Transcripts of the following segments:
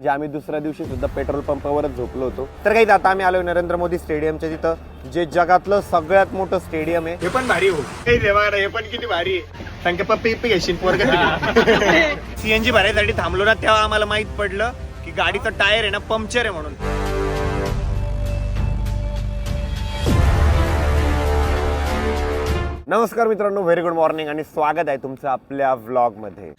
जे आम्ही दुसऱ्या दिवशी सुद्धा पेट्रोल पंपावरच झोपलो होतो. तर काही आता आम्ही आलो नरेंद्र मोदी स्टेडियमच्या तिथं जे जगातलं सगळ्यात मोठं स्टेडियम आहे. हे पण भारी हो. हे देवा हे पण किती भारी. आहे संख्या पप्पी इप्पी घेशील सीएनजी भरायसाठी थांबलो ना तेव्हा आम्हाला माहीत पडलं की गाडीचं टायर आहे ना पंक्चर आहे म्हणून. नमस्कार मित्रांनो व्हेरी गुड मॉर्निंग आणि स्वागत आहे तुमचं आपल्या व्लॉगमध्ये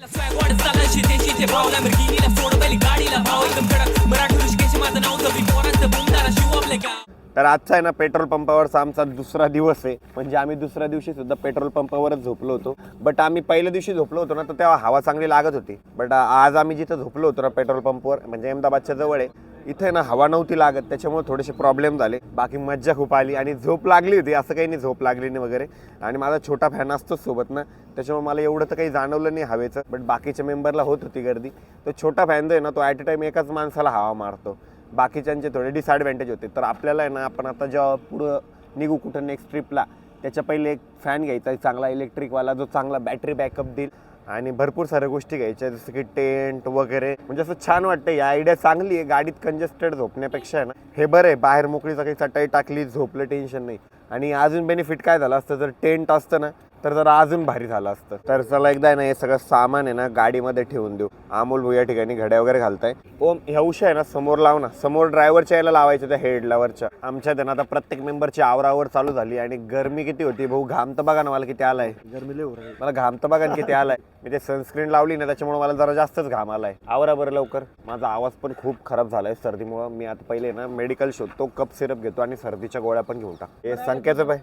तर आजचा आहे ना पेट्रोल पंपावरचा आमचा दुसरा दिवस आहे. म्हणजे आम्ही दुसऱ्या दिवशी सुद्धा पेट्रोल पंपावरच झोपलो होतो. बट आम्ही पहिल्या दिवशी झोपलो होतो ना तर तेव्हा हवा चांगली लागत होती. बट आज आम्ही जिथं झोपलो होतो ना पेट्रोल पंपवर म्हणजे अहमदाबादच्या जवळ आहे इथे ना हवा नव्हती लागत त्याच्यामुळे थोडेसे प्रॉब्लेम झाले. बाकी मज्जा खूप आली आणि झोप लागली होती असं काही नाही झोप लागली नाही वगैरे. आणि माझा छोटा फॅन असतोच सोबत ना त्याच्यामुळे मला एवढं तर काही जाणवलं नाही हवेचं. बट बाकीच्या मेंबरला होत होती गर्दी. तो छोटा फॅन जो आहे ना तो ॲट अ टाईम एकाच माणसाला हवा मारतो. बाकीच्यांचे थोडे डिसॲडव्हान्टेज होते. तर आपल्याला आहे ना आपण आता जेव्हा पुढं निघू कुठं नेक्स्ट ट्रिपला त्याच्या पहिले एक फॅन घ्यायचा आहे चांगला इलेक्ट्रिकवाला जो चांगला बॅटरी बॅकअप देईल. आणि भरपूर साऱ्या गोष्टी घ्यायच्या जसं की टेंट वगैरे. म्हणजे असं छान वाटतं या आयडिया चांगली आहे. गाडीत कंजेस्टेड झोपण्यापेक्षा आहे ना हे बरं आहे. बाहेर मोकळी काही चटाई टाकली झोपलं टेन्शन नाही. आणि अजून बेनिफिट काय झालं असतं? जर टेंट असतं ना तर जरा अजून भारी झालं असतं. तर चला एकदा ना हे सगळं सामान आहे ना गाडीमध्ये ठेवून देऊ. अमोल भाऊ या ठिकाणी घड्या वगैरे घालताय. ओम ह्या उशा आहे ना समोर लाव ना. समोर ड्रायव्हरच्या यायला लावायचं त्या हेडलावरच्या आमच्यात आहे ना आता प्रत्येक मेंबरची आवरावर चालू झाली आणि गरमी किती होती. भाऊ घाम तर बघा ना मला किती आलाय. गरमी मला घाम तर बघा ना किती आलाय. मी ते सनस्क्रीन लावली ना त्याच्यामुळे मला जरा जास्तच घाम आलाय. आवरा बरं लवकर. माझा आवाज पण खूप खराब झालाय सर्दीमुळे. मी आता पहिले ना मेडिकल शोधतो कप सिरप घेतो आणि सर्दीच्या गोळ्या पण घेऊन टाक. हे संख्याचं पाय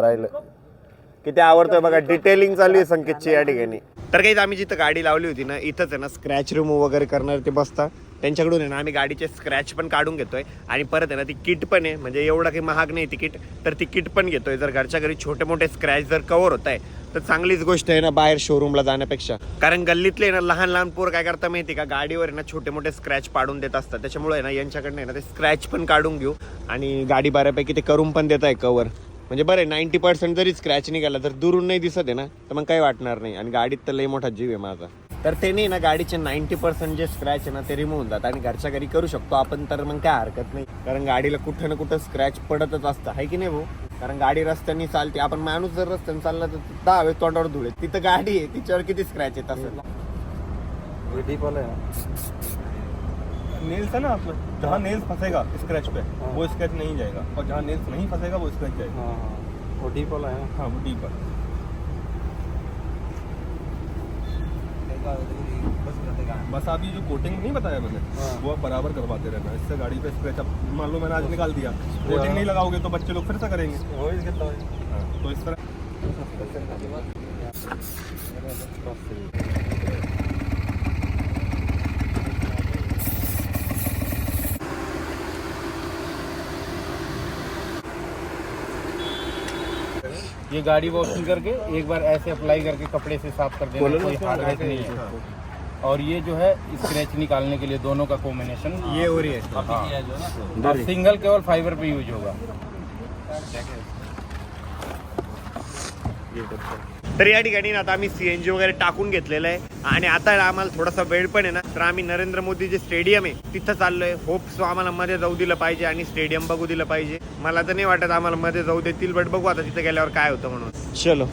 राहिलं. किती आवडतोय बघा डिटेलिंग चालू आहे संकेतची या ठिकाणी. तर काही आम्ही जिथं गाडी लावली होती ना इथंच आहे ना स्क्रॅच रिमूव्ह वगैरे करणार ते बसता त्यांच्याकडून आहे ना आम्ही गाडीचे स्क्रॅच पण काढून घेतोय. आणि परत आहे ना ती किट पण आहे म्हणजे एवढं काही महाग नाही तिकीट तर ती किट पण घेतोय जर घरच्या घरी छोटे मोठे स्क्रॅच जर कव्हर होत आहे तर चांगलीच गोष्ट आहे ना बाहेर शोरूमला जाण्यापेक्षा. कारण गल्लीतले ना लहान लहान पोर काय करता माहिती का गाडीवर आहे ना छोटे मोठे स्क्रॅच पाडून देत असतात. त्याच्यामुळे ना यांच्याकडनं आहे ना ते स्क्रॅच पण काढून घेऊ. आणि गाडी बऱ्यापैकी ते करून पण देत आहे कवर म्हणजे बरं नाईन्टी पर्सेंट जरी स्क्रॅच निघाला तर दुरून नाही दिसत आहे ना? तर मग काही वाटणार नाही. आणि गाडीत तर लई मोठा जीव आहे माझा. तर ते नाही ना गाडीचे नाईन्टी पर्सेंट जे स्क्रॅच आहे ना ते रिमूव्ह होतात जातात आणि घरच्या घरी करू शकतो आपण तर मग काय हरकत नाही. कारण गाडीला कुठं ना कुठं स्क्रॅच पडतच असतं. आहे की नाही भाऊ? कारण गाडी रस्त्याने चालते. आपण माणूस जर रस्त्याने चालला तर दहा वेळ तोंडावर धुळे. तिथं गाडी आहे तिच्यावर किती स्क्रॅच येत असेल नेल्स है ना आपका जहाँ नेल्स फंसेगा स्क्रैच पे वो स्क्रैच नहीं जाएगा और जहाँ नेल्स नहीं फंसेगा वो स्क्रैच जाएगा वो डीप वाला है हाँ वो डीप है बस आप ये जो कोटिंग नहीं बताया मैंने वो आप बराबर करवाते रहना इससे गाड़ी पे स्क्रैच अब मान लो मैंने आज निकाल दिया कोटिंग नहीं लगाओगे तो बच्चे लोग फिर से करेंगे हाँ, तो इस तरह ये गाड़ी वॉशिंग करके एक बार ऐसे अप्लाई करके कपड़े से साफ़ कर देना कोई हार्ड वर्क नहीं है और ये जो है स्क्रैच निकालने के लिए दोनों का कॉम्बिनेशन ये हो रही है। हाँ। और सिंगल केवल फाइबर पे यूज़ होगा। तर या ठिकाणी ना आता आम्ही सीएनजी वगैरे टाकून घेतलेलं आहे. आणि आता आम्हाला थोडासा वेळ पण आहे ना. तर आम्ही नरेंद्र मोदी जे स्टेडियम आहे तिथं चाललोय. होप सो आम्हाला मध्ये जाऊ दिलं पाहिजे आणि स्टेडियम बघू दिलं पाहिजे. मला तर नाही वाटत आम्हाला मध्ये जाऊ देतील बट बघू आता तिथे गेल्यावर काय होतं म्हणून. चलो.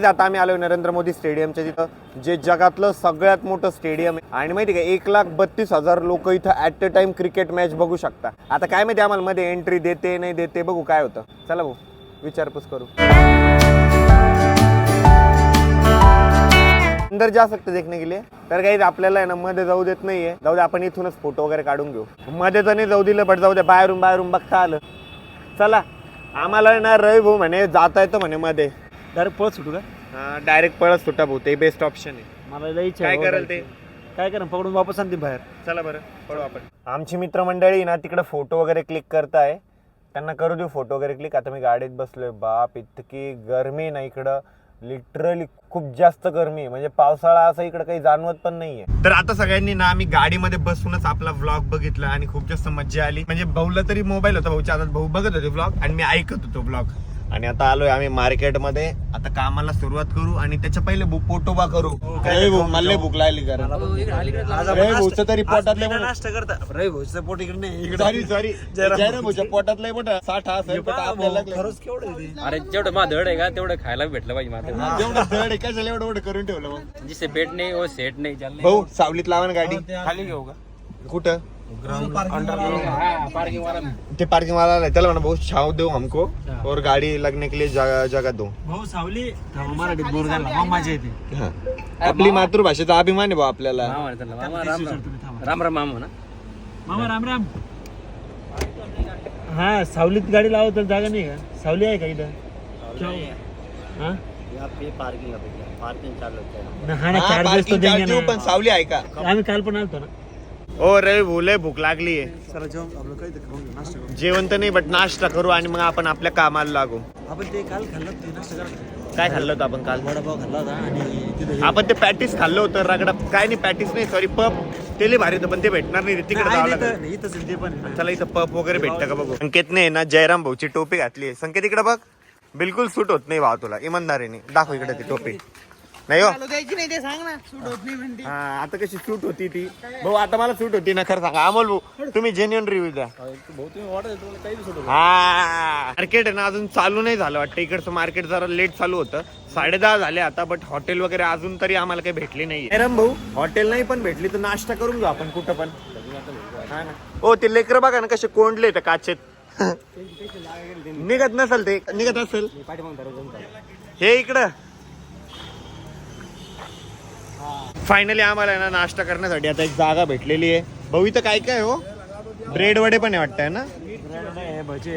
नाहीत आता आम्ही आलोय नरेंद्र मोदी स्टेडियमच्या तिथं जे जगातलं सगळ्यात मोठं स्टेडियम आहे. आणि माहिती का एक लाख बत्तीस हजार लोक इथं at a time cricket match बघू शकता. आता काय माहिती आम्हाला मध्ये एंट्री देते नाही देते बघू काय होतं. चला भाऊ विचारपूस करू. अंदर जा सकते देखने के लिए. तर काही आपल्याला आहे ना मध्ये जाऊ देत नाहीये. जाऊ दे आपण इथूनच फोटो वगैरे काढून घेऊ. मध्ये तर नाही जाऊ दिलं बट जाऊ दे बाहेरून बाहेरून बघता आलं. चला. आम्हाला ना रवी भाऊ म्हणे जाता येतं म्हणे मध्ये. डायरेक्ट पळत सुटू का? डायरेक्ट पळत सुटा भाऊ ते बेस्ट ऑप्शन आहे. मला लई इच्छा काय करेल बाबा ते? जायची. काय करेल पकडून वापस आणते बाहेर. चला बरं पळू आपण. आमची मित्रमंडळी ना तिकडे फोटो वगैरे क्लिक करताय. त्यांना करू देऊ फोटो वगैरे क्लिक आता मी गाडीत बसलोय बाप इतकी गरमी ना इकडं. लिटरली खूप जास्त गरमी आहे. म्हणजे पावसाळा असं इकडे काही जाणवत पण नाहीये. तर आता सगळ्यांनी ना आम्ही गाडीमध्ये बसूनच आपला व्लॉग बघितला आणि खूप जास्त मजा आली. म्हणजे भाऊला तरी मोबाईल होता भाऊच्या हातात भाऊ बघत होते व्लॉग आणि मी ऐकत होतो व्लॉग आणि आता आलोय आम्ही मार्केटमध्ये. आता कामाला सुरुवात करू आणि त्याच्या पहिले पोटोबा करू. काय भाऊ मला लय भूक लागली कारण. रे भाऊचं तरी पोटातले नाश्ता करता. रवी भाऊचं पोट इकडे नाही इकडे सॉरी सॉरी. जयराम भाऊच्या पोटातलं मोठं साठ हा सर आपल्याला लागलं. खरंच केवढं? अरे जेवढं माझं धड आहे का तेवढं खायला भेटलं पाहिजे माझं जेवढं जड आहे कशाला एवढं एवढं करून ठेवलं मग? जिसे पेट नाही वो सेट नाही भाऊ सावलीत लावा ना गाडी. खाली घेऊ का? कुठं? ते पार्किंग वाला नाही. त्याला म्हणा भाऊ छाव दो हमको और गाडी लगने के लिए जगह जगह दो. भाऊ सावली थांबा, मराठीत बोर घाला मग मजा येते. हा. आपली मातृभाषेचा अभिमान आहे भाऊ आपल्याला. राम राम. राम राम मामा ना मामा राम राम. हा सावलीत गाडी लावत तर जागा नाही का? सावली आहे का इथं? हा? ना, हा ना हा, चार्जेस तर parking देंगे charge देऊ, पण ना सावली आहे का? आम्ही काल पण आलतो ना. ओ रे भूले भूक लागली आहे. जेवण आपलं तर खाऊन घेऊ, नाश्ता करू जेवण तर नाही बट नाश्ता करू आणि मग आपण आपल्या कामाला लागू. आपण ते काल खाल्लं ते नाश्ता करा. काय खाल्लं होतं आपण काल? वडापाव खाल्ला होता आणि तिथे आपण ते पॅटीस खाल्लं होतं रगडा. काय नाही पॅटीस नाही सॉरी पप. ते लय भारी होतं पण ते भेटणार नाही तिकडे नाही, जावं नाही, लागेल इथं- इथंच आहे ते पण आहे. चला इथं पप वगैरे भेटतं का बघू. संकेतने आहे ना जयराम भाऊची टोपी घातली आहे. संकेत इकडे बघ. बिलकुल सूट होत नाही भाव तुला इमानदारीने. दाखव इकडे ती टोपी. नाही हो? हा आता कशी सूट होती ती. भाऊ आता मला सूट होती ना खरं सांगा. अमोल भाऊ तुम्ही जेन्युअन रिव्ह्यू द्या. हा. मार्केट आहे ना अजून चालू नाही झालं वाटतं. इकडचं मार्केट जरा लेट चालू होतं. साडेदहा झाले आता बट हॉटेल वगैरे अजून तरी आम्हाला काही भेटली नाही रम भाऊ हॉटेल नाही पण भेटली तर नाश्ता करून घेऊ आपण कुठं पण. हा ना. हो ते लेकर बघा ना कसे कोंडले तर काचेत. निघत नसेल ते निघत असेल. हे इकडं. फायनली आम्हाला ना नाश्ता करण्यासाठी आता एक जागा भेटलेली आहे. भाऊ इथं काय काय हो? ब्रेड वडे पण आहे वाटतंय ना? भजी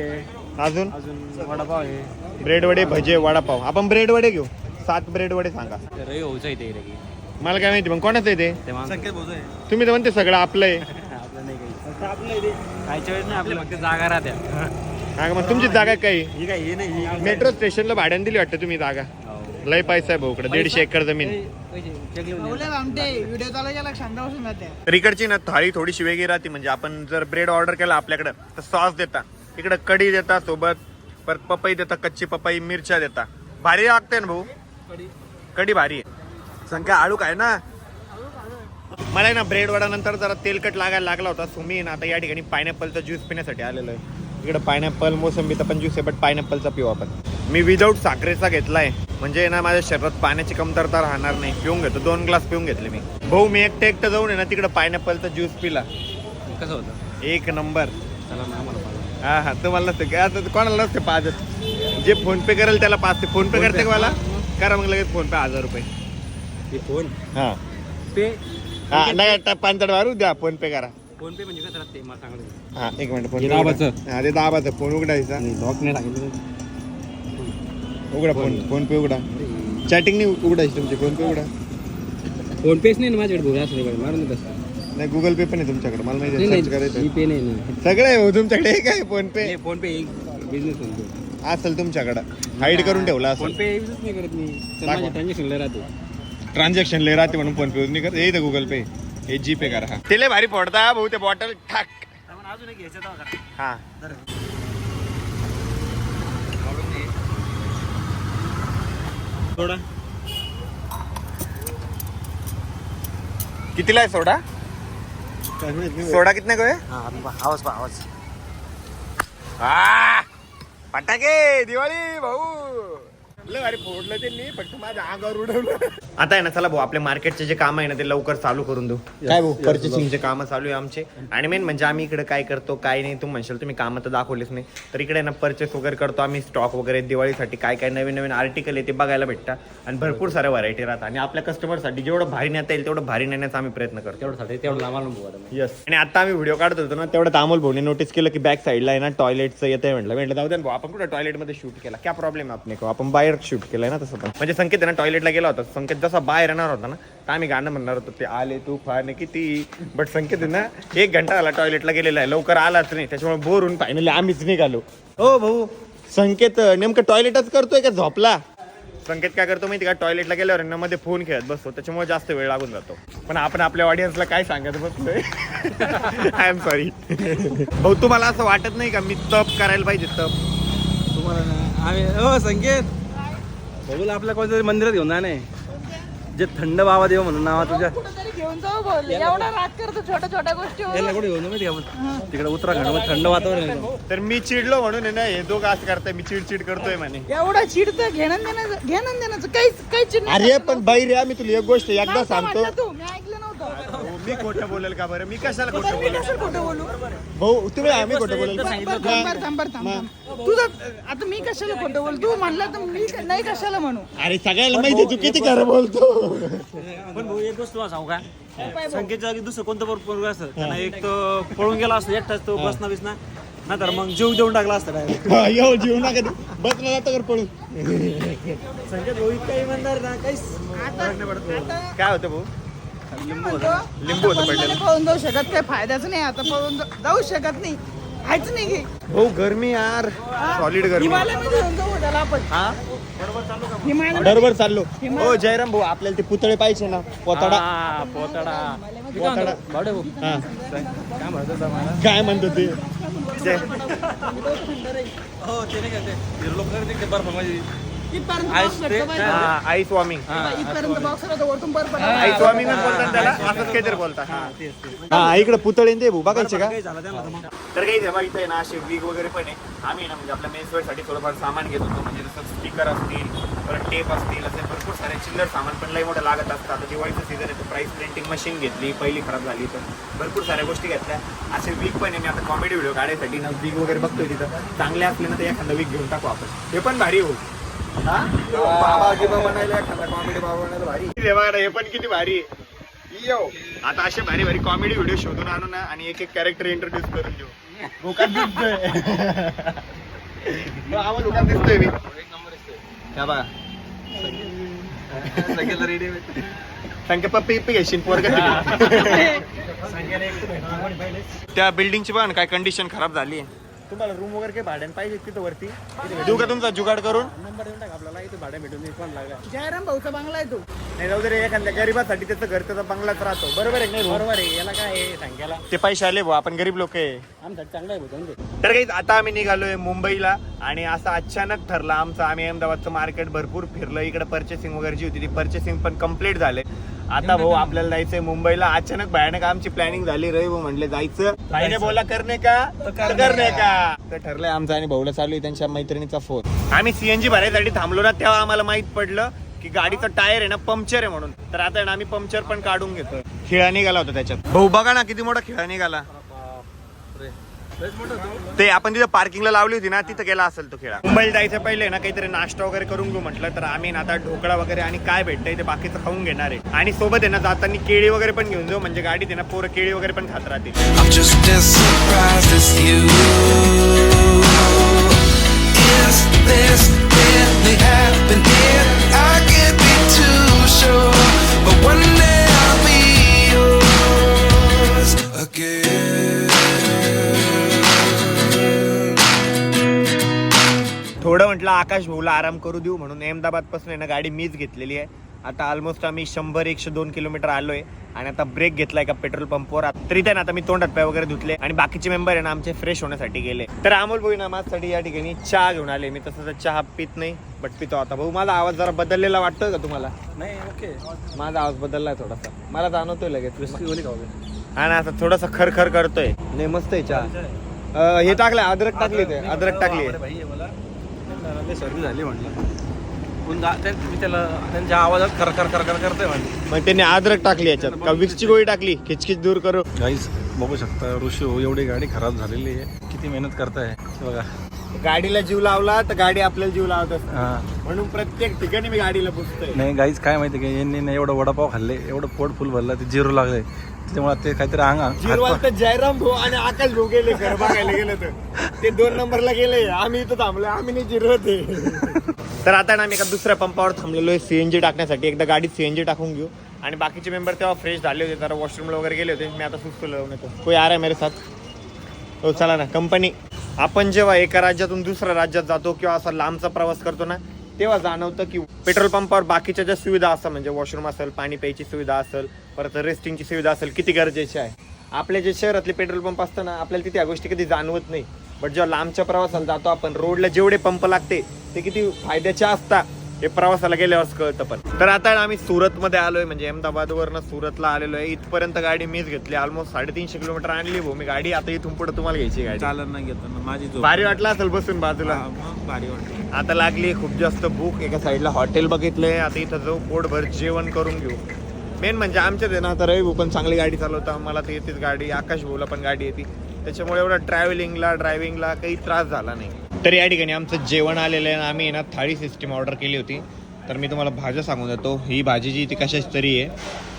अजून? अजून वडापाव आहे ब्रेड वडे भजे वडापाव. आपण ब्रेड वडे घेऊ. सात ब्रेड वडे सांगा. रवी भाऊचं इथे इथे की. मला काय माहिती मग कोणाचं आहे ते? तुम्ही तर म्हणते सगळं आपलं आहे. जागा राहत्या मग तुमची जागा काही मेट्रो स्टेशनला भाड्याने दिली वाटतं तुम्ही जागा. लय पैसा आहे भाऊकडे दीडशे एकर जमीन. तर इकडची ना थाळी थोडीशी वेगळी राहते म्हणजे आपण जर ब्रेड ऑर्डर केला आपल्याकडं तर सॉस देता. इकडं कढी देता सोबत परत पपई देता कच्ची पपई मिरच्या देता. भारी लागते ना भाऊ? कढी. भारी आहे. संख्या आळू काय ना? मला आहे ना ब्रेड वडा नंतर जरा तेलकट लागायला लागला होता सो मी ना आता या ठिकाणी पायनॅपलचा ज्यूस पिण्यासाठी आलेलो आहे. इकडे पायनॅपल मोसंबीचा पण ज्यूस आहे बट पायनॅपलचा पिऊ आपण. मी विदाऊट साखरेचा घेतलाय. म्हणजे ना माझ्या शरीरात पाण्याची कमतरता राहणार नाही. पिऊन घेतो. दोन ग्लास पिऊन घेतले मी. भाऊ मी एकटं एकटं जाऊन आहे ना तिकडे पायनॅपलचा ज्यूस पिला. कसं होतं? एक नंबर. हा हा तुम्हाला नसते. काय आता कोणाला नसते पाच जे फोन पे करेल त्याला पाच ते फोन पे करते का मला? करा मग लगेच फोन पे हजार रुपये. ते फोन? हा. पे हा नाही पांचड मारू द्या फोन पे करा. फोन पे म्हणजे कसं राहते? मला सांगतो हा एक मिनिट फोन. दाबाचं. हा ते दाबाचं. फोन उघडायचा. लॉक नाही उघडा फोन फोन पे उघडा. चॅटिंग नाही उघडायची तुमची फोन पे उघडा. फोन पेच नाही ना माझ्याकडे भाऊ असं मारून असतं नाही गुगल पे पण आहे तुमच्याकडे मला नाही सर्च करायचं पे नाही ना. सगळं आहे हो तुमच्याकडे काय फोन पे फोन पे बिझनेस फोन पे असेल तुमच्याकडे. हाईड करून ठेवला फोन असेल. पे युजच नाही करत मी. माझ्या ट्रान्झॅक्शन लय राहते. ट्रान्झॅक्शन लय राहते म्हणून फोन पे यूज नाही करत. हे गुगल पे हे जी पे करा. हा. ते लय भारी फोडता भाऊ ते बॉटल ठाक. अजून एक घ्यायचं? हा. थोडा कितीला आहे सोडा? काय माहीत नाही. सोडा कितने को आवाज आवाज. आ, फटाके दिवाळी भाऊ. लय भारी फोडलं त्यांनी फक्त माझ्या अंगावर उडवलं. आता आहे ना चला भाऊ आपल्या मार्केटचे जे काम आहे ना ते लवकर चालू करून देऊ. काय भाऊ पर्चेसिंगचे कामं चालू आहे आमचे? आणि मेन म्हणजे आम्ही इकडे काय करतो काय नाही तुम्ही म्हणशाल तुम्ही कामं तर दाखवलेच नाही. तर इकडे ना परचेस वगैरे करतो आम्ही स्टॉक वगैरे दिवाळीसाठी काय काय नवीन नवीन आर्टिकल आहे ते बघायला भेटतात. आणि भरपूर साऱ्या व्हरायटी राहतात. आणि आपल्या कस्टमरसाठी जेवढं भारी नेता येईल तेवढं भारी नेण्याचा आम्ही प्रयत्न करतो. तेवढ्यासाठी तेवढं आम्हाला. येस आणि आता आम्ही व्हिडिओ काढत होतो ना तेवढं अमोल भाऊने नोटीस केलं की बॅक साईडला आहे ना टॉयलेटचं येतंय म्हटलं. म्हटलं जाऊ द्या ना भाऊ आपण कुठं टॉयलेटमध्ये शूट केला? क्या प्रॉब्लेम आपण बाहेर शूट केलंय ना तसं पण. म्हणजे संकेत ना टॉयलेटला गेला होता संकेत जसा बाहेर येणार होता ना तर आम्ही गाणं म्हणणार होतो ते आले तू फाने किती? बट संकेत आहे ना एक घंटा झाला टॉयलेटला गेलेला आहे लवकर आलाच नाही. त्याच्यामुळे बोर होऊन फायनली आम्हीच निघालो. हो भाऊ. संकेत नेमकं टॉयलेटच करतोय का झोपला? संकेत काय करतो माहिती का? टॉयलेटला गेल्यावर ना मध्ये फोन खेळत बसतो त्याच्यामुळे जास्त वेळ लागून जातो. पण आपण आपल्या ऑडियन्सला काय सांगत बसलोय आय एम सॉरी भाऊ तुम्हाला असं वाटत नाही का मी तप करायला पाहिजे तप? तुम्हाला ना आम्ही हो संकेत. बघूला आपल्या कोणत्या मंदिरात घेऊन जाणे जे थंड बाबा देव म्हणून नावा तुझ्या कुठेतरी घेऊन जाऊ बोल एवढा राग करतो छोट्या छोट्या गोष्टी याला कुठे घेऊन जाऊ माहिती का आपण? तिकडे उत्तराखंडमध्ये थंड वातावरण आहे एकदम. तर मी चिडलो म्हणून आहे ना हे दोघं असं करताय मी चिडचिड करतोय म्हणे. एवढा चिडतं घेणं देण्याचं घेणं देण्याचं काहीच काहीच चिड अरे पण बाई रे मी तुला एक गोष्ट एकदा सांगतो. तू. मी ऐकलं नव्हतं मी खोटं बोलेल का बरं? मी कशाला खोटं मी बोलेल? कसं खोटं बोलू? भाऊ तुम्ही आम्ही खोटं बोलेल. बरं, थांब, थांब, बरं, थांब, थांब. तुझं आता मी कशाला खोटं बोलू? तू म्हणलं तर मी नाही कशाला म्हणू? अरे सगळ्याला माहिती तू किती खरं बोलतो. पण भाऊ एक गोष्ट तुला सांगू का? संकेतच्या जागी दुसरं कोणतं बरोबर पोरगं असतं त्यांना एक तो पळून गेला असतो एकटाच तो बसना बिसना ना तर मग जीव देऊन टाकला असता डायरेक्ट येऊ जीव नका बसला जातो कर पळून. संकेत भाऊ इतका इमानदार ना काहीच. काय होतं भाऊ? लिंबू होतं. पडलेलं. पळून जाऊ शकत काही फायद्याच नाही आता पळून जाऊ शकत नाही. काहीच नाही घे भाऊ गरमी यार. सॉलिड गरमी. हिमालयामध्ये घेऊन जाऊ त्याला आपण. हा? हिमालय बरोबर चाललो. हो जयराम भाऊ आपल्याला ते पुतळे पाहिजे ना. पोताडा. हा, पोताडा. हा. काय म्हणतो तो मला काय म्हणतो ते? जय. हो ते नाही का ते? लोक ते बर्फमध्ये इथपर्यंत. हा आई स्वामी. इथपर्यंत बॉक्स राहतो वरतून बर्फ आई स्वामी बोलतात त्याला असंच काहीतरी बोलतात. हा इकडे पुतळे ते बघायचे का? काही झालं त्यांना तर काही जेव्हा इथे ना असे वीग वगैरे पण आहे. आम्ही ना म्हणजे आपल्या मेन्सवेअरसाठी थोडंफार सामान घेत होतो. म्हणजे जसं स्टिकर असतील परत टेप असतील असे भरपूर सारे चिल्लर सामान पण लई मोठं लागत असतं. आता दिवाळीचं सीझन आहे तर प्राईस प्रिंटिंग मशीन घेतली पहिली खराब झाली तर. भरपूर साऱ्या गोष्टी घेतल्या. असे वीक पण आहे मी आता कॉमेडी व्हिडिओ काढायसाठी ना वीक वगैरे बघतोय तिथं. चांगले असले ना तर एखादा वीक घेऊन टाकू आपण. हे पण भारी हो. बाबा गिबा बनायला एखादा कॉमेडी बाबा बनायला भारी. हे बघा ना, हे पण किती भारी. आहे यो. आता असे भारी भारी कॉमेडी व्हिडिओ शोधून आणू ना आणि एक एक कॅरेक्टर इंट्रोड्यूस करून देऊ. दिसतोय. आम्हाला दिसतोय मी त्या बघा संख्या पप्पी इप्पी घेशील पोरग त्या बिल्डिंगची पण काय कंडिशन खराब झाली. आहे तुम्हाला रूम वगैरे काही भाड्याने पाहिजे तिथं वरती? देऊ का तुमचा जुगाड करून? नंबर देऊन टाक आपल्याला. इथे भाडे भेटून कोण लागला जयराम भाऊचा बंगला आहे तो. नाही जाऊ दे रे एखाद्या गरीबासाठी त्याचं घर त्याचा बंगलाच राहतो. बरोबर आहे की नाही भाऊ? बरोबर आहे. याला काय आहे सांगायला? ते पैसे आले भाऊ आपण गरीब लोक आहे. आमसाठी चांगला आहे तर काही आता आम्ही निघालोय मुंबईला आणि असं अचानक ठरलं आमचं आम्ही अहमदाबादचं मार्केट भरपूर फिरलं. इकडे पर्चेसिंग वगैरे जी होती ती पर्चेसिंग पण कंप्लीट झाले. आता भाऊ आपल्याला जायचंय मुंबईला. अचानक भयानक आमची प्लॅनिंग झाली. रवी भाऊ म्हणले जायचं. भाईने बोला करणे का? तर करणे का? तर ठरलंय आमचं आणि भाऊला चालू आहे त्यांच्या मैत्रिणीचा फोन. आम्ही सीएनजी भरायसाठी थांबलो ना तेव्हा आम्हाला माहीत पडलं की गाडीचं टायर आहे ना पंक्चर आहे म्हणून. तर आता आम्ही पंक्चर पण काढून घेतो खिळा निघाला होता त्याच्यात. भाऊ बघा ना किती मोठा खिळा निघाला. ते आपण तिथं पार्किंगला लावली होती ना तिथं गेला असेल तो खेळा. मुंबईला जायचं पहिले ना काहीतरी नाश्ता वगैरे करून घेऊ म्हटलं तर आम्ही ना आता ढोकळा वगैरे आणि काय भेटतंय ते बाकीचं खाऊन घेणार आहे. आणि सोबत आहे ना जाताना केळी वगैरे पण घेऊन जाऊ म्हणजे गाडीत आहे ना पोरं केळी वगैरे पण खात राहतील. I'm म्हटलं आकाश भाऊला आराम करू देऊ म्हणून अहमदाबादपासून ना गाडी मीच घेतलेली आहे. आता ऑलमोस्ट आम्ही शंभर एकशे दोन किलोमीटर आलोय आणि आता ब्रेक घेतलाय का पेट्रोल पंपवर तरी त्या आता मी तोंडात पाय वगैरे धुतले आणि बाकीचे मेंबर आहे ना आमचे फ्रेश होण्यासाठी गेले. तर अमोल भाऊ ना माझ्यासाठी या ठिकाणी चहा घेऊन आले. मी तसं तर चहा पित नाही बट पितो आता. भाऊ माझा आवाज जरा बदललेला वाटतोय का तुम्हाला? नाही ओके माझा आवाज बदललाय थोडासा. मला जाणवतोय लगेच. आणि असं थोडासा खरखर करतोय. नाही मस्त आहे चहा. हे टाकलंय अद्रक टाकली ते अद्रक टाकली सर्दी झाली म्हटलं त्या- मी त्याला त्यांच्या आवाजात खर खर खर खर मग त्यांनी अद्रक टाकली याच्यात. का विक्सची गोळी टाकली? खिचखिच दूर करू. गाईज बघू शकता ऋषी हो एवढी गाडी खराब झालेली आहे. किती मेहनत करताय. हे बघा. गाडीला जीव लावला तर गाडी आपल्याला जीव लावत असते. हा. म्हणून प्रत्येक ठिकाणी मी गाडीला पुसतोय. नाही गाईज काय माहिती का यांनी ना एवढं वडापाव खाल्ले एवढं पोट फुल भरलं ते जिरू लागले. त्याच्यामुळे ते काहीतरी अंग जिरवाल तर जयराम भाऊ आणि आकाश भाऊ गेले घर बघायला गेले तर. ते दोन नंबरला गेले. आम्ही इथं थांबलो आम्ही नाही जिरवते तर आता ना आम्ही एका दुसऱ्या पंपावर थांबलेलो आहे सीएनजी टाकण्यासाठी. एकदा गाडीत सीएनजी टाकून घेऊ. आणि बाकीचे मेंबर तेव्हा फ्रेश झाले होते. जरा वॉशरूमला वगैरे गेले होते. मी आता सुस्त लावून येतो कोई आ रहा मेरे साथ? हो चला ना. कंपनी आपण जेव्हा एका राज्यातून दुसऱ्या राज्यात जातो किंवा असा लांबचा प्रवास करतो ना तेव्हा जाणवतं की पेट्रोल पंपावर बाकीच्या ज्या सुविधा असतात म्हणजे वॉशरूम असेल पाणी प्यायची सुविधा असेल परत रेस्टिंगची सुविधा असेल किती गरजेची आहे? आपल्या जे शहरातले पेट्रोल पंप असतं ना आपल्याला तिथे या गोष्टी कधी जाणवत नाही. बट जेव्हा लांबच्या प्रवासाला जातो आपण रोडला जेवढे पंप लागते ते किती फायद्याचे असतात. हे प्रवासाला गेल्यावर कळतं पण. तर आता आम्ही सुरतमध्ये आलोय म्हणजे अहमदाबादवरनं सुरतला आलेलो आहे. इथपर्यंत गाडी मीच घेतली. ऑलमोस्ट साडेतीनशे किलोमीटर आणली भाऊ मी. गाडी आता इथून पुढे तुम्हाला घ्यायची गाडी. चालत नाही घेतो ना माझी झोप भारी वाटलं असेल बसून बाजूला. हा, मग भारी वाटतं आता लागली खूप जास्त भूक. एका साईडला हॉटेल बघितलंय. आता इथं जाऊ पोटभर जेवण करून घेऊ. मेन म्हणजे आमच्यात आहे ना आता रवी भाऊ पण चांगली गाडी चालवता. मला तर येतेच गाडी. आकाश भाऊला पण गाडी येते. त्याच्यामुळे एवढं ट्रॅव्हलिंगला ड्रायव्हिंगला काही त्रास झाला नाही. तर या ठिकाणी आमचं जेवण आलेलं आहे आम्ही आहे ना थाळी सिस्टीम ऑर्डर केली होती. तर मी तुम्हाला भाज्या सांगून देतो. ही भाजी जी ती कशाची तरी आहे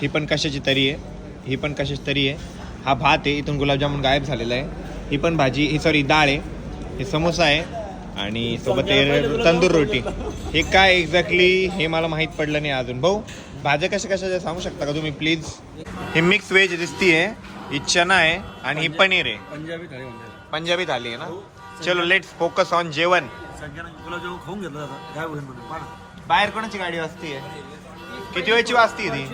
ही पण कशाची तरी आहे ही पण कशाची तरी आहे. हा भात आहे इथून गुलाबजामुन गायब झालेला आहे. ही पण भाजी ही सॉरी डाळ आहे. हे समोसा आहे आणि सोबत तंदूर रोटी. हे काय एक्झॅक्टली हे मला माहीत पडलं नाही अजून. भाऊ भाज्या कशा कशा सांगू शकता का तुम्ही प्लीज हे मिक्स व्हेज दिसतीये ही चना आहे आणि ही पनीर आहे. पंजाबी थाळी पंजाबी थाली आहे ना? चलो लेट्स फोकस ऑन जेवण. सगळ्यांना गुलाबजामुन खाऊन घेतलं जातं. काय होईल म्हणून पाहा बाहेर कोणाची गाडी वाजतीये किती वेळची वाजती ती?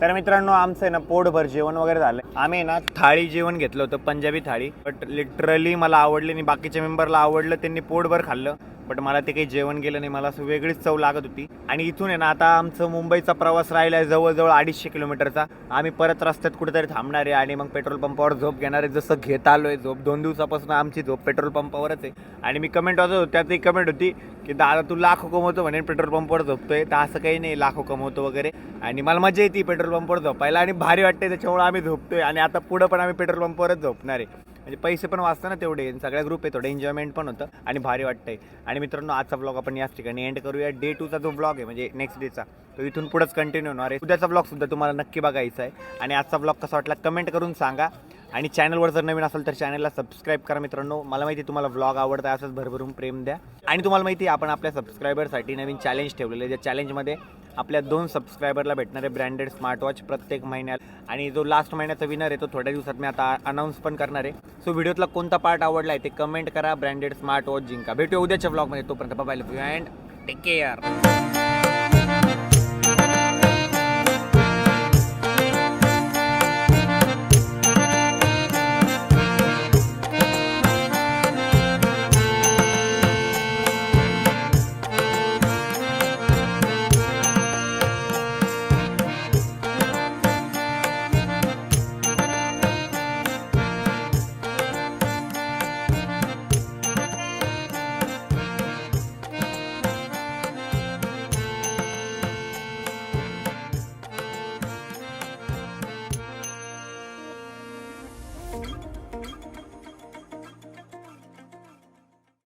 तर मित्रांनो आमचं आहे ना पोटभर जेवण वगैरे झालं. आम्ही आहे ना थाळी जेवण घेतलं होतं पंजाबी थाळी. बट लिटरली मला आवडली नाही बाकीच्या मेंबरला आवडलं त्यांनी पोटभर खाल्लं. बट मला ते काही जेवण गेलं नाही मला असं वेगळीच चव लागत होती. आणि इथून आहे ना आता आमचं मुंबईचा प्रवास राहिला आहे जवळजवळ अडीचशे किलोमीटरचा. आम्ही परत रस्त्यात कुठेतरी थांबणार आहे आणि मग पेट्रोल पंपावर झोप घेणार आहे. जसं घेत आहे झोप दोन दिवसापासून आमची झोप पेट्रोल पंपावरच आहे. आणि मी कमेंट वाचत होतो त्यात एक कमेंट होती की दादा तू लाखो कमवतो म्हणे पेट्रोल पंपावर झोपतोय. तर असं काही नाही लाखो कमवतो वगैरे. आणि मला मजा येते पेट्रोल पंपावर झोपायला आणि भारी वाटते त्याच्यामुळे आम्ही झोपतोय. आणि आता पुढं पण आम्ही पेट्रोल पंपावरच झोपणार आहे. म्हणजे पैसे पण वाचतं ना तेवढे. सगळ्या ग्रुप आहे थोडं एन्जॉयमेंट पण होतं आणि भारी वाटतंय. आणि मित्रांनो आजचा ब्लॉग आपण याच ठिकाणी एंड करूया. डे टूचा जो ब्लॉग आहे म्हणजे नेक्स्ट डेचा तो इथून पुढंच कंटिन्यू होणार आहे. उद्याचा ब्लॉग सुद्धा तुम्हाला नक्की बघायचा आहे. आणि आजचा ब्लॉग कसा वाटला कमेंट करून सांगा. आणि चॅनलवर जर नवीन असेल तर चॅनलला सबस्क्राईब करा मित्रांनो. मला माहिती आहे तुम्हाला ब्लॉग आवडतं असंच भरभरून प्रेम द्या. आणि तुम्हाला माहिती आहे आपण आपल्या सबस्क्रायबरसाठी नवीन चॅलेंज ठेवलेलं आहे ज्या चॅलेंजमध्ये आपल्या दोन सबस्क्रायबरला भेटणारे ब्रँडेड स्मार्टवॉच प्रत्येक महिन्यात. आणि जो लास्ट महिन्याचा विनर आहे तो थोड्या दिवसात मी आता अनाऊन्स पण करणार आहे. सो व्हिडिओतला कोणता पार्ट आवडला आहे ते कमेंट करा. ब्रँडेड स्मार्टवॉच जिंका. भेटूया उद्याच्या ब्लॉगमध्ये तोपर्यंत bye love you and take care